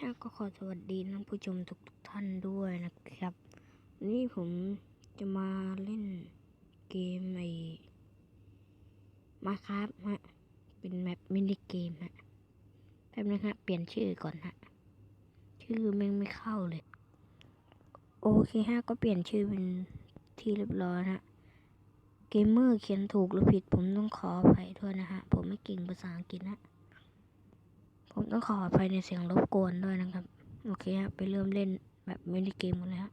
ฮะก็ขอสวัสดีท่านผู้ชมทุกทท่านด้วยนะครับวันนี่ผมจะมาเล่นเกมไอ้มาครับฮะเป็นแมปมินิเกมฮะแป๊บนึงฮะเปลี่ยนชื่อก่อนฮะชื่อแม่งไม่เข้าเลย โอเคฮะก็เปลี่ยนชื่อเป็นที่เรียบร้อยฮะเกมเมอร์เขียนถูกหรือผิดผมต้องขออภัยด้วยนะฮะ ผมไม่เก่งภาษาอังกฤษนะ ผมต้องขออภัยในเสียงรบกวนด้วยนะครับ โอเคครับไปเริ่มเล่นแบบมินิเกมกันเลยฮะ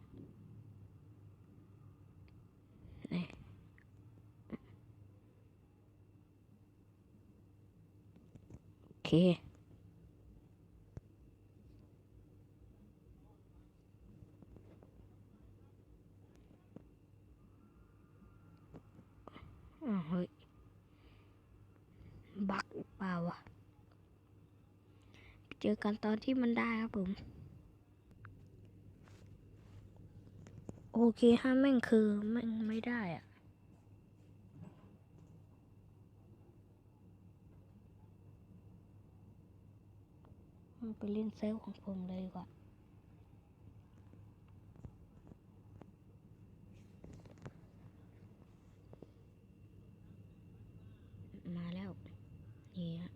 นี่โอเคอ้าวเฮ้ย บักเปล่าวะ จอกันตอนที่มันได้ครับผม โอเคฮะแม่งคือแม่งไม่ได้อะไปเล่นเซลของผมเลยดีกว่าแล้ว นี่ฮะ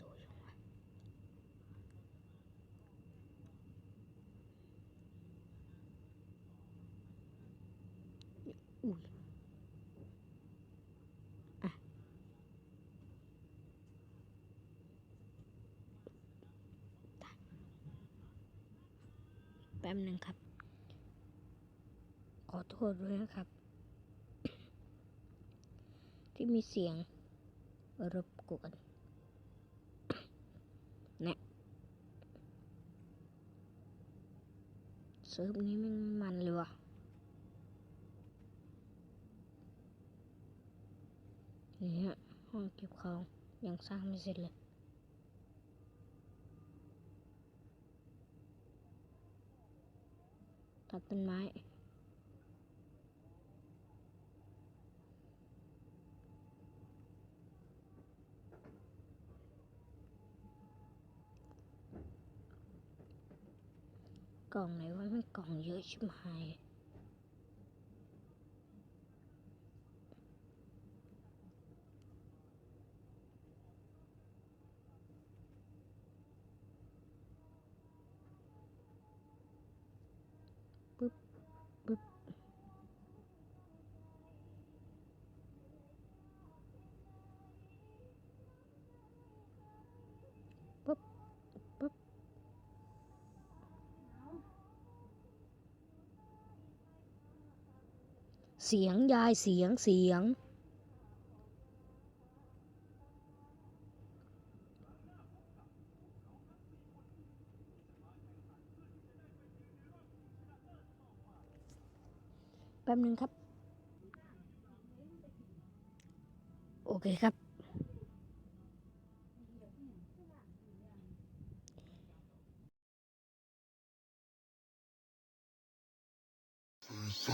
ตัวยังวะ อุ้ยอะแป๊บหนึ่งครับ ขอโทษด้วยนะครับ ที่มีเสียงรบกวนนี่ยเซิร์ฟนี้มันมัน เลยว่ะนี่ฮะห้องเก็บของยังส ร้างไม่เสร็จเลย ตัดต้นไม้ กล่องไหนว่ามันกล่องเยอะชิบหายปึ๊บปึ๊บปึ๊บปึ๊บ เสียงยายเสียง ป๊บนึงครับ โอเคครับ So